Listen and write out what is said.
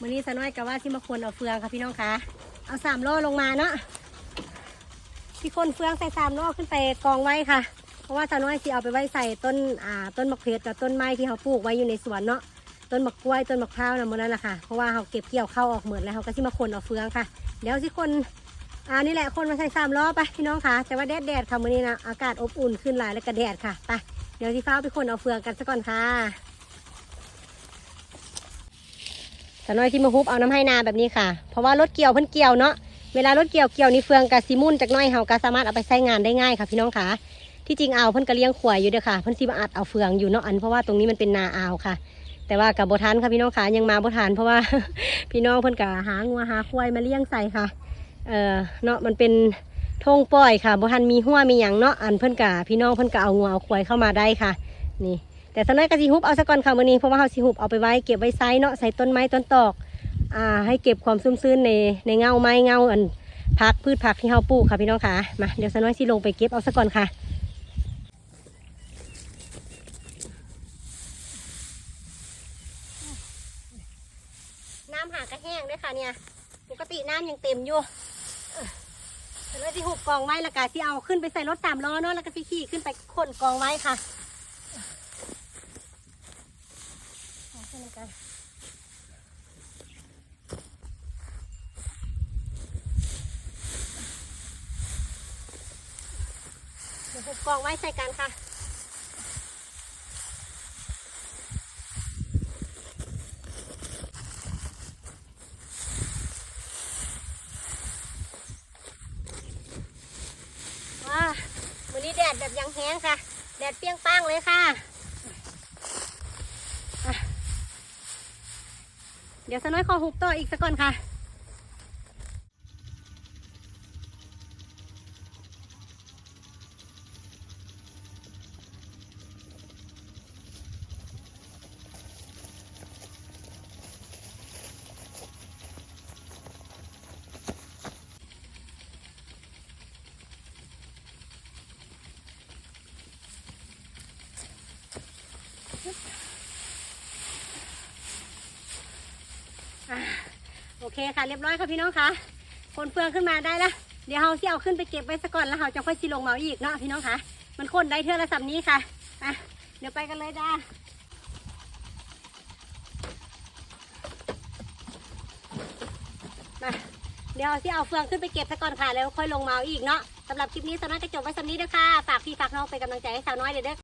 มื้อนี้สาวน้อยกับว่าที่มาควรเอาเฟืองค่ะพี่น้องคะเอาสามโลลงมาเนาะที่คนเฟืองใส่สามโลขึ้นไปกองไว้ค่ะ เพราะว่าสาวน้อยที่เอาไปไว้ใส่ต้นอ่าต้นมะเขือกับต้นไม้ที่เขาปลูกไว้อยู่ในสวนเนาะต้นมะกล้วยต้นมะพร้าวนะหมดนั่นแหละค่ะเพราะว่าเขาเก็บเกี่ยวเข้าวออกเหมดแล้วเขาก็ที่มาคนเอาเฟืองค่ะเดี๋ยวที่คนอ่านี่แหละคนมาใส่สามล้อไปพี่น้องค่ะ แต่ว่าแดดแดดค่ะมื้อนี้นะอากาศอบอุ่นขึ้นหลายแล้วก็แดดค่ะไปเดี๋ยวที่ฟ้าไปคนเอาเฟืองกันซะก่อนค่ะาน้อยที่มาฮุบเอาน้ำให้นาแบบนี้ค่ะ เพราะว่ารถเกี่ยวเพิ่นเกี่ยวเนาะ เวลารถเกี่ยวเกี่ยวนี่เฟืองกับซีมุนจากน้อยเฮาก็สามารถเอาไปใช้งานได้ง่ายค่ะพี่น้องค่ะ ที่จริงเอาเพิ่นก็เลี้ยงขวายอยู่เด้อค่ะ เพิ่นสิมาอัดเอาเฟืองอยู่เนาะอันเพราะว่าตรงนี้มันเป็นนาอาวค่ะ แต่ว่ากับบทันค่ะพี่น้องค่ะยังมาบทันเพราะว่าพี่น้องเพิ่นก็หางัวหาควายมาเลี้ยงใส่ค่ะ เอ่อเนาะมันเป็นทงปล่อยค่ะบทันมีหัวมีหยังเนาะอันเพิ่นก็พี่น้องเพิ่นก็เอางัวเอาควายเข้ามาได้ค่ะ นี่ แต่สาวน้อยก็สิฮุบเอาซะก่อนค่ะมื้อนี้เพราะว่าเฮาสิฮุบเอาไปไว้เก็บไว้ไซเนาะใส่ต้นไม้ต้นตอกอ่าให้เก็บความซุ่มซื่นในในเงาไม้เงาอันพักพืชผักที่เราปลูกค่ะพี่น้องค่ะมาเดี๋ยวสน้อยสิลงไปเก็บเอาซะก่อนค่ะน้ำหากระแห้งด้วยค่ะเนี่ยปกติน้ำยังเต็มอยู่เออสาวน้อยสิหุบกองไว้แล้วก็ที่เอาขึ้นไปใส่รถสามล้อเนาะแล้วก็สิขี่ขึ้นไปขนกองไว้ค่ะ เอยกันเดี๋ยวหุบกองไว้ใส่กันค่ะว้าวันนี้แดดแบบยังแห้งค่ะ แดดเปรี้ยงป้างเลยค่ะ เดี๋ยวสน้อยขอหุบต่ออีกสักก่อนค่ะ เคค่ะเรียบร้อยค่ะพี่น้องค่ะคนเฟืองขึ้นมาได้แล้วเดี๋ยวเราสิเอาขึ้นไปเก็บไว้ซะก่อนแล้วเราจะค่อยสิลงเอาอีกเนาะพี่น้องค่ะ มันคนได้เท่าละสำนี้ค่ะอะเดี๋ยวไปกันเลยจ้ามาเดี๋ยวที่เอาเฟืองขึ้นไปเก็บซะก่อนค่ะแล้วค่อยลงเอาอีกเนาะสำหรับคลิปนี้สาวน้อยจะจบไว้สำนี้เด้อค่ะฝากพี่ฝากน้องเป็นกำลังใจให้สาวน้อยเด้อ